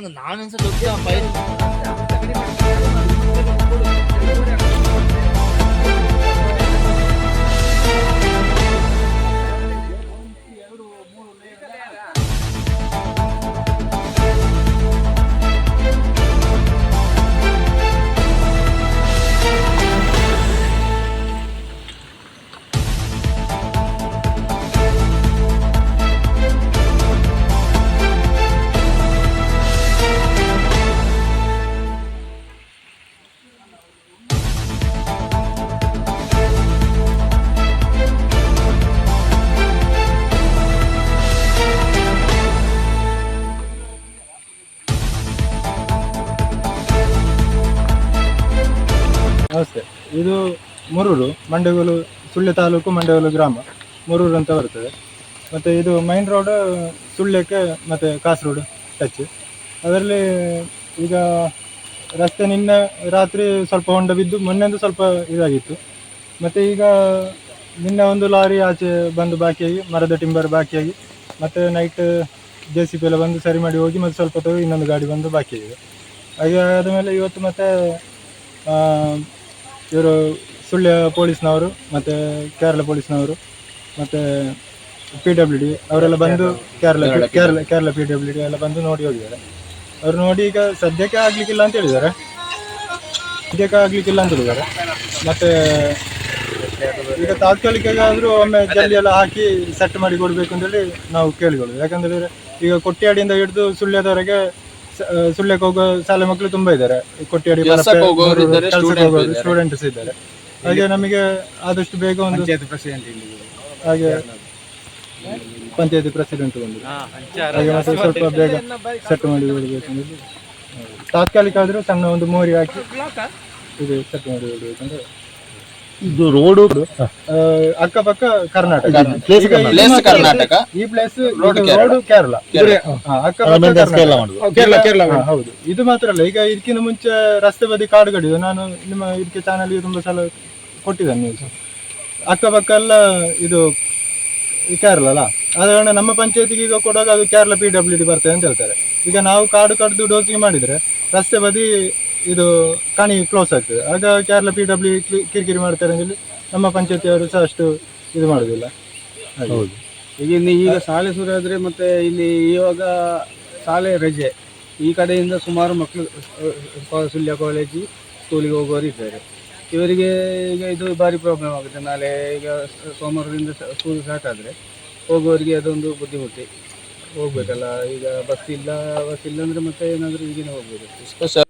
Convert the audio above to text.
கிடந்து நானும் சார் ನಮಸ್ತೆ. ಇದು ಮುರೂರು ಮಂಡಗೋಲು ಸುಳ್ಯ ತಾಲೂಕು ಮಂಡಗೋಲು ಗ್ರಾಮ. ಮುರೂರು ಅಂತ ಬರ್ತದೆ. ಮತ್ತು ಇದು ಮೈನ್ ರೋಡ್ ಸುಳ್ಯಕ್ಕೆ ಮತ್ತು ಕಾಸರೋಡು ಟಚ್ ಅದರಲ್ಲಿ ಈಗ ರಸ್ತೆ ನಿನ್ನೆ ರಾತ್ರಿ ಸ್ವಲ್ಪ ಹೊಂಡ ಬಿದ್ದು ಮೊನ್ನೆಂದು ಸ್ವಲ್ಪ ಇದಾಗಿತ್ತು. ಮತ್ತು ಈಗ ನಿನ್ನೆ ಒಂದು ಲಾರಿ ಆಚೆ ಬಂದು ಬಾಕಿಯಾಗಿ, ಮರದ ಟಿಂಬರ್ ಬಾಕಿಯಾಗಿ, ಮತ್ತು ನೈಟ್ ಜೆ ಸಿ ಪಿ ಎಲ್ಲ ಬಂದು ಸರಿ ಮಾಡಿ ಹೋಗಿ ಮತ್ತು ಸ್ವಲ್ಪ ಹೊತ್ತು ಇನ್ನೊಂದು ಗಾಡಿ ಬಂದು ಬಾಕಿಯಾಗಿದೆ. ಹಾಗೆ ಆದಮೇಲೆ ಇವತ್ತು ಮತ್ತೆ ಇವರು ಸುಳ್ಯ ಪೊಲೀಸ್ನವರು ಮತ್ತು ಕೇರಳ ಪೊಲೀಸ್ನವರು ಮತ್ತು ಪಿ ಡಬ್ಲ್ಯೂ ಡಿ ಅವರೆಲ್ಲ ಬಂದು Kerala Kerala Kerala P W D ಎಲ್ಲ ಬಂದು ನೋಡಿ ಹೋಗಿದ್ದಾರೆ. ಅವ್ರು ನೋಡಿ ಈಗ ಸದ್ಯಕ್ಕೆ ಆಗ್ಲಿಕ್ಕಿಲ್ಲ ಅಂತ ಹೇಳಿದ್ದಾರೆ. ಸದ್ಯಕ್ಕೆ ಆಗ್ಲಿಕ್ಕಿಲ್ಲ ಅಂತ ಹೇಳಿದ್ದಾರೆ. ಮತ್ತೆ ಈಗ ತಾತ್ಕಾಲಿಕಗಾದ್ರೂ ಒಮ್ಮೆ ಜಲ್ಲಿ ಎಲ್ಲ ಹಾಕಿ ಸೆಟ್ ಮಾಡಿ ಕೊಡ್ಬೇಕು ಅಂತೇಳಿ ನಾವು ಕೇಳಿಕೊಳ್ಳೋದು. ಯಾಕಂದ್ರೆ ಈಗ ಕೊಟ್ಟಿಯಾಡಿಯಿಂದ ಹಿಡಿದು ಸುಳ್ಯದವರೆಗೆ ಸುಳ್ಯಕ್ಕೆ ಹೋಗೋ ಶಾಲೆ ಮಕ್ಕಳು ತುಂಬಾ ಇದ್ದಾರೆ. ಕೊಟ್ಟಿಯಡಿ ಕೆಲ್ಸಕ್ಕೆ ಹೋಗೋರು ಇದ್ದಾರೆ, students ಇದ್ದಾರೆ. ಸ್ಟೂಡೆಂಟ್ಸ್ ಇದ್ದಾರೆ. ಹಾಗೆ ನಮಗೆ ಆದಷ್ಟು ಬೇಗ ಒಂದು ಹಾಗೆ ಪಂಚಾಯತಿ ಪ್ರೆಸಿಡೆಂಟ್ ಒಂದು. ಹಾಗೆ ಮತ್ತೆ ಸ್ವಲ್ಪ ಬೇಗ ಸೆಟ್ ಮಾಡಿ ಬಿಡಬೇಕು ತಾತ್ಕಾಲಿಕ ಆದ್ರೂ ಸಣ್ಣ ಒಂದು ಮೋರಿ ಹಾಕಿ ಇದು ಸೆಟ್ ಮಾಡಿ ಬಿಡ್ಬೇಕಂದ್ರೆ ಇದು ರೋಡು ಅಕ್ಕಪಕ್ಕ ಕರ್ನಾಟಕ. ಇದು ಪ್ಲೇಸ್ ಮಾತ್ರ- ಕರ್ನಾಟಕ. ಈ ಪ್ಲೇಸ್ ರೋಡ್ ಕೇರಳ ಕೇರಳ. ಕೇರಳ ಕೇರಳ ಹೌದು. ಇದು ಮಾತ್ರ ಅಲ್ಲ ಈಗ ಇದಕ್ಕಿಂತ ಮುಂಚೆ ರಸ್ತೆ ಬದಿ ಕಾಡುಗಳಿದೆ ನಾನು ನಿಮ್ಮ ಇದಕ್ಕೆ ಚಾನಲ್ ತುಂಬಾ ಸಲ ಕೊಟ್ಟಿದ್ದೇನೆ ನ್ಯೂಸ್ ಅಕ್ಕಪಕ್ಕ ಎಲ್ಲ ಇದು ಕೇರಳ ಅಲ್ಲ. ಆದ ಕಾರಣ ನಮ್ಮ ಪಂಚಾಯತಿಗೆ ಈಗ ಕೊಡುವಾಗ ಅದು ಕೇರಳ ಪಿ ಡಬ್ಲ್ಯೂ ಡಿ ಬರ್ತದೆ ಅಂತ ಹೇಳ್ತಾರೆ. ಈಗ ನಾವು ಕಾಡು ಕಡ್ದು ಡೋಕಿಂಗ್ ಮಾಡಿದ್ರೆ ರಸ್ತೆ ಬದಿ ಇದು ಕಣಿ ಕ್ಲೋಸ್ ಆಗ್ತದೆ. ಆಗ ಕೇರಳ ಪಿ ಡಬ್ಲ್ಯೂ ಕಿರಿಕಿರಿ ಮಾಡ್ತಾರೆ ಅಂತೇಳಿ ನಮ್ಮ ಪಂಚಾಯತಿಯವರು ಸಹ ಅಷ್ಟು ಇದು ಮಾಡುದಿಲ್ಲ. ಹಾಗೆ. ಹೌದು. ಈಗ ಇನ್ನು ಈಗ ಶಾಲೆ ಶುರು ಆದರೆ ಮತ್ತೆ ಇಲ್ಲಿ ಇವಾಗ ಶಾಲೆ ರಜೆ. ಈ ಕಡೆಯಿಂದ ಸುಮಾರು ಮಕ್ಕಳು ಅಹ್, ಸುಳ್ಯ ಕಾಲೇಜು ಸ್ಕೂಲಿಗೆ ಹೋಗೋರು ಇದ್ದಾರೆ. ಇವರಿಗೆ ಈಗ ಇದು ಭಾರಿ ಪ್ರಾಬ್ಲಮ್ ಆಗುತ್ತೆ. ನಾಳೆ ಈಗ ಸ- ಸೋಮವಾರದಿಂದ ಸ್ಕೂಲ್ ಸ್ಟಾರ್ಟ್ ಆದರೆ ಹೋಗುವವರಿಗೆ ಅದೊಂದು ಬುದ್ಧಿಮುಟ್ಟಿ. ಹೋಗ್ಬೇಕಲ್ಲ. ಈಗ ಬಸ್ ಇಲ್ಲ ಬಸ್ ಇಲ್ಲ ಅಂದ್ರೆ ಮತ್ತೆ ಏನಾದರೂ ಈಗಿನ ಹೋಗ್ಬೇಕು